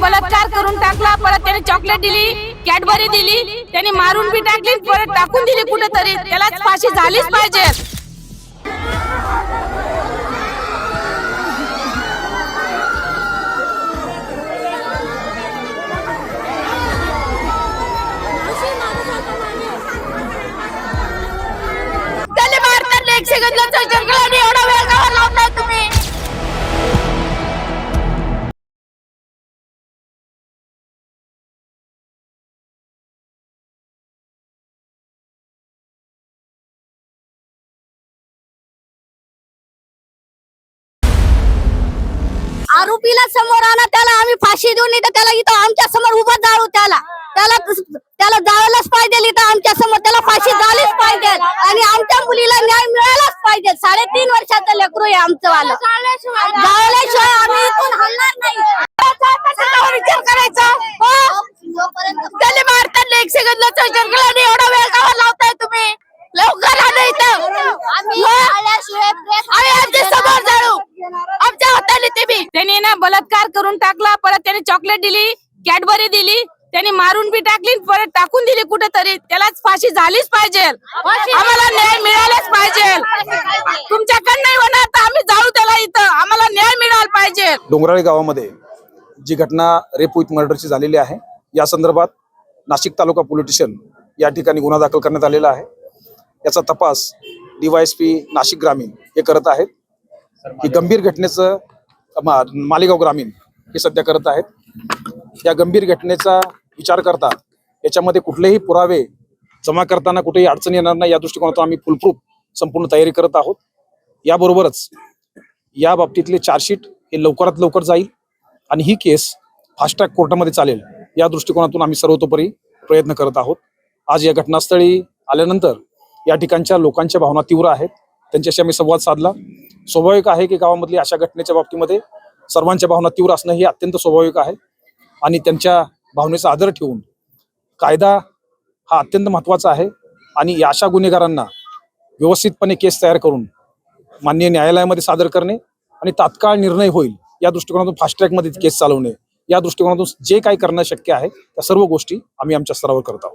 बलात्कार करून टाकला परत त्याने चॉकलेट दिली कॅडबरी दिली त्याने मारून बी टाकली परत टाकून दिली कुठेतरी. त्यालाच फाशी झालीच पाहिजे. त्याने मारतात एक सेकंदला आरोपीला समोर आणा त्याला आम्ही फाशी देऊन इथं त्याला इथं आमच्यासमोर उभं जाळू त्याला. त्याला त्याला जाळायलाच पाहिजे इथं आमच्यासमोर त्याला फाशी झालीच पाहिजे. आणि आमच्या मुलीला न्याय मिळालाच पाहिजे. साडेतीन वर्षाचं लेकरू आहे आमचं वालं. जाळल्याशिवाय आम्ही इथून हलणार नाही. कशावर विचार करायचा? हो? मारतात एक आणि एवढा वेळ गावात लावताय तुम्ही? लवकर इथं. आम्ही हो? जाळल्याशिवाय प्रयत्न आम्ही आमच्यासमोर जाळू हाताने ते बी. त्याने ना बलात्कार करून टाकला परत त्याने चॉकलेट दिली कॅडबरी दिली त्याने मारून बी टाकली परत टाकून दिली कुठेतरी. त्यालाच फाशी झालीच पाहिजे. आम्हाला न्याय मिळालाच पाहिजे. तुमच्याकडे नाही होणार तर आम्ही जाऊ त्याला इथं. आम्हाला न्याय मिळाला पाहिजे. डोंगराळी गावामध्ये जी घटना रेप विथ मर्डरची झालेली आहे या संदर्भात नाशिक तालुका पोलीस स्टेशन या ठिकाणी गुन्हा दाखल करण्यात आलेला आहे. याचा तपास डीवायएसपी नाशिक ग्रामीण हे करत आहेत. ही गंभीर घटनेचं मालेगाव ग्रामीण हे सध्या करत आहेत. या गंभीर घटनेचा विचार करता याच्यामध्ये कुठलेही पुरावे जमा करताना कुठेही अडचण येणार नाही या दृष्टिकोनातून आम्ही फुलप्रूफ संपूर्ण तयारी करत आहोत. याबरोबरच या बाबतीतले चार्जशीट हे लवकरात लवकर जाईल आणि ही केस फास्ट ट्रॅक कोर्टामध्ये चालेल या दृष्टिकोनातून आम्ही सर्वतोपरी प्रयत्न करत आहोत. आज या घटनास्थळी आल्यानंतर या ठिकाणच्या लोकांच्या भावना तीव्र आहेत. त्यांच्याशी आम्ही संवाद साधला. स्वाभाविक आहे की गावामधली अशा घटनेच्या बाबतीमध्ये सर्वांच्या भावना तीव्र असणं हे अत्यंत स्वाभाविक आहे. आणि त्यांच्या भावनेचा आदर ठेवून कायदा हा अत्यंत महत्त्वाचा आहे. आणि या अशा गुन्हेगारांना व्यवस्थितपणे केस तयार करून माननीय न्यायालयामध्ये सादर करणे आणि तात्काळ निर्णय होईल या दृष्टिकोनातून फास्ट ट्रॅकमध्ये केस चालवणे. या दृष्टिकोनातून जे काही करणं शक्य आहे त्या सर्व गोष्टी आम्ही आमच्या स्तरावर करत आहोत.